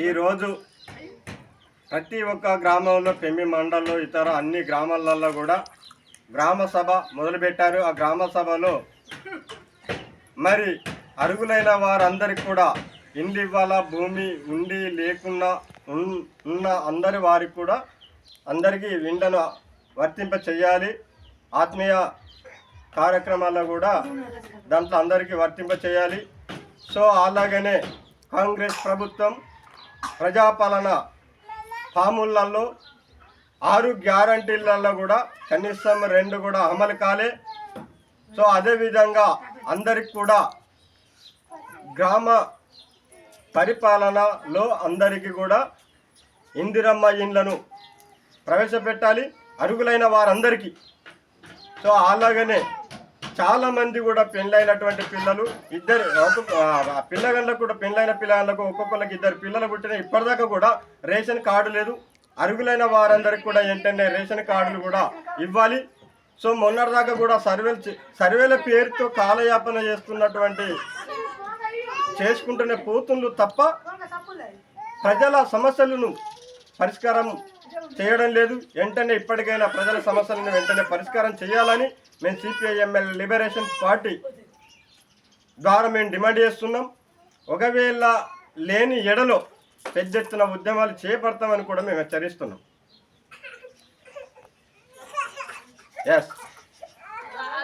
ఈరోజు ప్రతి ఒక్క గ్రామంలో పెమ్మి మండల్లో ఇతర అన్ని గ్రామాలలో కూడా గ్రామ సభ మొదలుపెట్టారు. ఆ గ్రామ సభలో మరి అరుగులైన వారందరికి కూడా ఇండ్లు ఇవ్వాలా భూమి ఉండి లేకున్నా ఉన్న అందరి వారికి కూడా అందరికీ విండను వర్తింప చేయాలి. ఆత్మీయ కార్యక్రమాల్లో కూడా దాంట్లో అందరికీ వర్తింప చేయాలి. సో అలాగనే కాంగ్రెస్ ప్రభుత్వం ప్రజాపాలన హామీలలో ఆరు గ్యారంటీలలో కూడా కనీసం రెండు కూడా అమలు కాలే. సో అదేవిధంగా అందరికి కూడా గ్రామ పరిపాలనలో అందరికీ కూడా ఇందిరమ్మ ఇండ్లను ప్రవేశపెట్టాలి. అరుగులైన వారందరికీ. సో అలాగనే చాలా మంది కూడా పెళ్ళైనటువంటి పిల్లలు ఇద్దరు ఒక్కొక్క కూడా పెళ్ళైన పిల్లలకు ఒక్కొక్కరికి ఇద్దరు పిల్లలు పుట్టిన ఇప్పటిదాకా కూడా రేషన్ కార్డు లేదు. అరుగులైన వారందరికి కూడా ఏంటంటే రేషన్ కార్డులు కూడా ఇవ్వాలి. సో మొన్నటిదాకా కూడా సర్వేలు సర్వేల పేరుతో కాలయాపన చేస్తున్నటువంటి చేసుకుంటున్న పోతుండ్రు తప్ప ప్రజల సమస్యలను పరిష్కారం చేయడం లేదు. వెంటనే ఇప్పటికైనా ప్రజల సమస్యలను వెంటనే పరిష్కారం చేయాలని మేము సిపిఐఎంఎల్ లిబరేషన్ పార్టీ ద్వారా మేము డిమాండ్ చేస్తున్నాం. ఒకవేళ లేని ఎడలో పెద్ద ఎత్తున ఉద్యమాలు చేపడతామని కూడా మేము హెచ్చరిస్తున్నాం. ఎస్